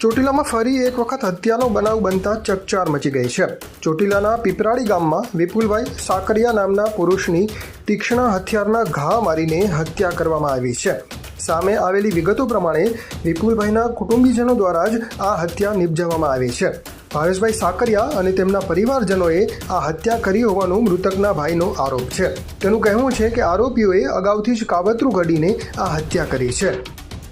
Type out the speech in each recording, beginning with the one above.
ચોટીલામાં ફરી એક વખત હત્યાનો બનાવ બનતા ચકચાર મચી ગઈ છે. ચોટીલાના પીપરાળી ગામમાં વિપુલભાઈ સાકરિયા નામના પુરુષની તીક્ષ્ણ હથિયારના ઘા મારીને હત્યા કરવામાં આવી છે. સામે આવેલી વિગતો પ્રમાણે વિપુલભાઈના કુટુંબીજનો દ્વારા જ આ હત્યા નિપજાવવામાં આવી છે. ભાવેશભાઈ સાકરિયા અને તેમના પરિવારજનોએ આ હત્યા કરી હોવાનું મૃતકના ભાઈનો આરોપ છે. તેનું કહેવું છે કે આરોપીઓએ અગાઉથી જ કાવતરું ઘડીને આ હત્યા કરી છે.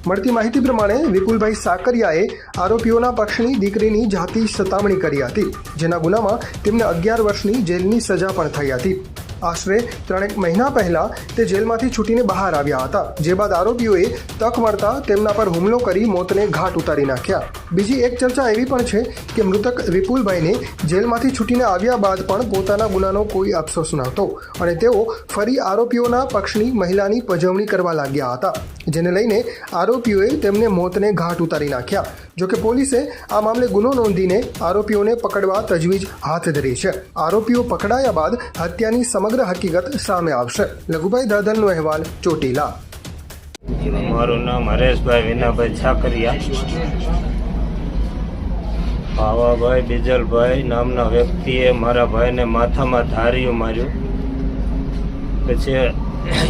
મળતી માહિતી પ્રમાણે વિપુલભાઈ સાકરિયાએ આરોપીઓના પક્ષની દીકરીની જાતિ સતામણી કરી હતી, જેના ગુનામાં તેમને અગિયાર વર્ષની જેલની સજા પણ થઈ હતી. આશરે ત્રણેક મહિના પહેલા તે જેલમાંથી છૂટીને બહાર આવ્યા હતા, જે બાદ આરોપીઓએ તક મળતા તેમના પર હુમલો કરી મોતને ઘાટ ઉતારી નાખ્યા. બીજી એક ચર્ચા એવી પણ છે કે મૃતક વિપુલભાઈને જેલમાંથી છૂટીને આવ્યા બાદ પણ પોતાના ગુનાનો કોઈ અફસોસ નહોતો અને તેઓ ફરી આરોપીઓના પક્ષની મહિલાની પજવણી કરવા લાગ્યા હતા. જેને લઈને આરોપીઓએ તેમને મોતને ઘાટ ઉતારી નાખ્યા. જોકે પોલીસે આ મામલે ગુનો નોંધીને આરોપીઓને પકડવા તજવીજ હાથ ધરી છે. આરોપીઓ પકડાયા બાદ હત્યાની સમગ્ર હકીકત સામે આવશે. લઘુભાઈ દાદલનો અહેવાલ, ચોટીલા. મારું નામ હરેશભાઈ વિનાભાઈ છાકરિયા. ભાવાભાઈ બીજલભાઈ નામના વ્યક્તિએ મારા ભાઈને માથામાં ધાર્યું માર્યું. પછી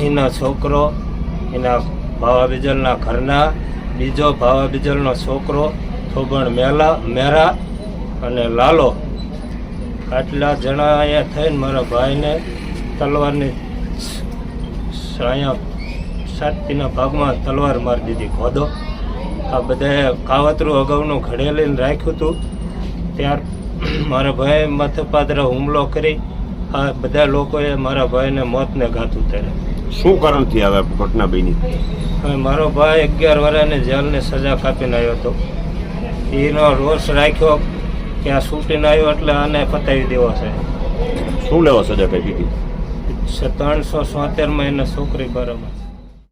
એના છોકરો, એના ભાવા બીજલના ઘરના બીજો ભાવા બીજલનો છોકરો થોબણ મેલા મેરા અને લાલો. આટલા જણાએ થઈને મારા ભાઈને તલવારની અહીંયા છાતીના ભાગમાં તલવાર મારી દીધી ખોદો આ બધાએ કાવતરું અગાઉનું ઘડેલીને રાખ્યું હતું. ત્યાર મારા ભાઈ માથે હુમલો કરી આ બધા લોકોએ મારા ભાઈને મોતને ઘાત ઉતાર્યા શું કારણથી આવે ઘટના બની? મારો ભાઈ અગિયાર વર્ષની જેલની સજા કાપીને આવ્યો હતો. એનો રોષ રાખ્યો કે આ છૂટીને આવ્યો એટલે આને પતાવી દેવો છે. શું લેવા સજા કાપી દીધી ત્રણસો સોતેરમાં એને છોકરી બરાબર.